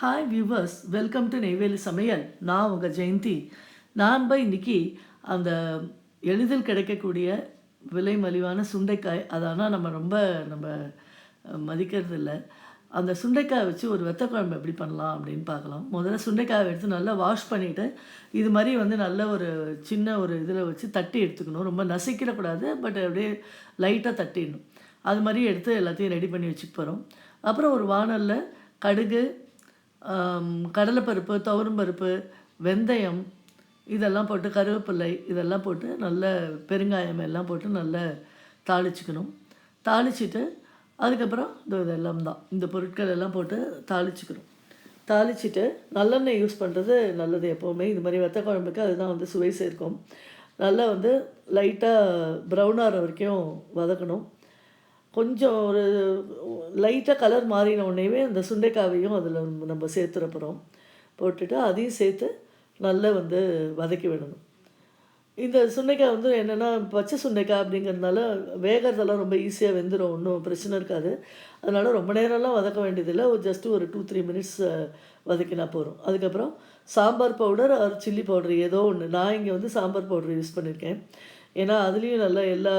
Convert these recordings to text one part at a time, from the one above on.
Hi viewers welcome to Neyveli Samayal நான் உங்கள் ஜெயந்தி. நான் போய் இன்றைக்கி அந்த எளிதில் கிடைக்கக்கூடிய விலை மலிவான சுண்டைக்காய் அதானால் நம்ம ரொம்ப நம்ம மதிக்கிறது இல்லை அந்த சுண்டைக்காய் வச்சு ஒரு வெத்த குழம்பு எப்படி பண்ணலாம் அப்படின்னு பார்க்கலாம். முதல்ல சுண்டைக்காயை எடுத்து நல்லா வாஷ் பண்ணிவிட்டு இது மாதிரி வந்து நல்ல ஒரு சின்ன ஒரு இதில் வச்சு தட்டி எடுத்துக்கணும். ரொம்ப நசிக்கிடக்கூடாது பட் அப்படியே லைட்டாக தட்டிடணும். அது மாதிரி எடுத்து எல்லாத்தையும் ரெடி பண்ணி வச்சுட்டு போகிறோம் அப்புறம் ஒரு வாணலில் கடுகு கடலைப்பருப்பு துவரம் பருப்பு வெந்தயம் இதெல்லாம் போட்டு கருவேப்பிலை இதெல்லாம் போட்டு நல்ல பெருங்காயம் எல்லாம் போட்டு நல்லா தாளிச்சுக்கணும். தாளிச்சிட்டு அதுக்கப்புறம் இதோ இதெல்லாம் தான். இந்த பொருட்கள் எல்லாம் போட்டு தாளிச்சுக்கணும். தாளிச்சிட்டு நல்லெண்ணெய் யூஸ் பண்ணுறது நல்லது எப்போவுமே. இது மாதிரி வெத்த குழம்புக்கு அதுதான் வந்து சுவை சேர்க்கும். நல்லா வந்து லைட்டாக ப்ரௌன் ஆகிற வரைக்கும் வதக்கணும். கொஞ்சம் ஒரு லைட்டாக கலர் மாறின உடனேவே அந்த சுண்டைக்காவையும் அதில் நம்ம சேர்த்துற போகிறோம் போட்டுட்டு அதையும் சேர்த்து நல்லா வந்து வதக்கி விடணும். இந்த சுண்டைக்காய் வந்து என்னென்னா பச்சை சுண்டைக்காய் அப்படிங்கிறதுனால வேகிறதெல்லாம் ரொம்ப ஈஸியாக வெந்துடும் ஒன்றும் பிரச்சனை இருக்காது. அதனால் ரொம்ப நேரம்லாம் வதக்க வேண்டியதில்லை. ஒரு ஜஸ்ட்டு ஒரு டூ த்ரீ மினிட்ஸ் வதக்கினா போதும். அதுக்கப்புறம் sambar powder or chilli powder ஏதோ ஒன்று நான் இங்கே வந்து சாம்பார் பவுடர் யூஸ் பண்ணியிருக்கேன் ஏன்னா அதுலேயும் நல்ல எல்லா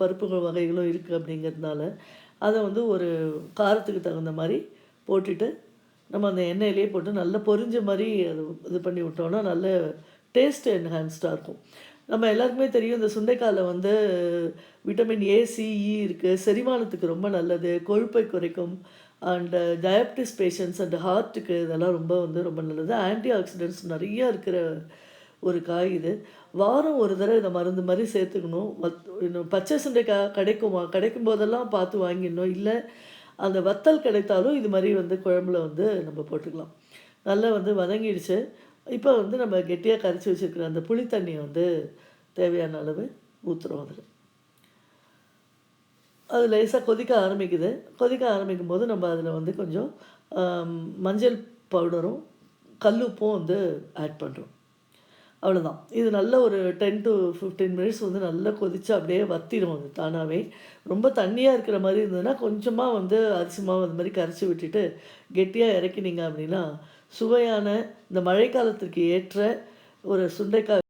பருப்புகள் வகைகளும் இருக்குது அப்படிங்கிறதுனால அதை வந்து ஒரு காரத்துக்கு தகுந்த மாதிரி போட்டுட்டு நம்ம அந்த எண்ணெயிலே போட்டு நல்லா பொரிஞ்ச மாதிரி அது இது பண்ணி விட்டோம்னா நல்ல டேஸ்ட் என்ஹான்ஸ்டாக இருக்கும். நம்ம எல்லாருக்குமே தெரியும் இந்த சுண்டைக்காயில் வந்து விட்டமின் ஏ சிஇ e இருக்குது செரிமானத்துக்கு ரொம்ப நல்லது. கொழுப்பை குறைக்கும். அண்டு டயபிட்டிஸ் பேஷண்ட்ஸ் அண்ட் ஹார்ட்டுக்கு இதெல்லாம் ரொம்ப வந்து ரொம்ப நல்லது. ஆன்டி ஆக்சிடென்ட்ஸ் நிறையா இருக்கிற ஒரு காய் இது. வாரம் ஒரு தடவை இதை மருந்து மாதிரி சேர்த்துக்கணும். வத் இன்னும் பச்சை சுண்டைக்காய் கிடைக்குமா கிடைக்கும்? போதெல்லாம் பார்த்து வாங்கிடணும். இல்லை அந்த வத்தல் கிடைத்தாலும் இது மாதிரி வந்து குழம்புல வந்து நம்ம போட்டுக்கலாம். நல்லா வந்து வதங்கிடுச்சு. இப்போ வந்து நம்ம கெட்டியாக கரைச்சி வச்சுருக்கிற அந்த புளி தண்ணியை வந்து தேவையான அளவு ஊற்றுறோம் அதில். அது லேசாக கொதிக்க ஆரம்பிக்குது. கொதிக்க ஆரம்பிக்கும் போது நம்ம அதில் வந்து கொஞ்சம் மஞ்சள் பவுடரும் கல்லுப்பும் வந்து ஆட் பண்ணுறோம் அவ்வளோதான் இது நல்ல ஒரு டென் டு ஃபிஃப்டீன் மினிட்ஸ் வந்து நல்லா கொதித்து அப்படியே வத்திடும் அது தானாகவே ரொம்ப தண்ணியாக இருக்கிற மாதிரி இருந்ததுன்னா கொஞ்சமாக வந்து அரிசி மாவு அது மாதிரி கரைச்சி விட்டுட்டு கெட்டியாக இறக்கினீங்க அப்படின்னா சுவையான இந்த மழைக்காலத்திற்கு ஏற்ற ஒரு சுண்டைக்காய்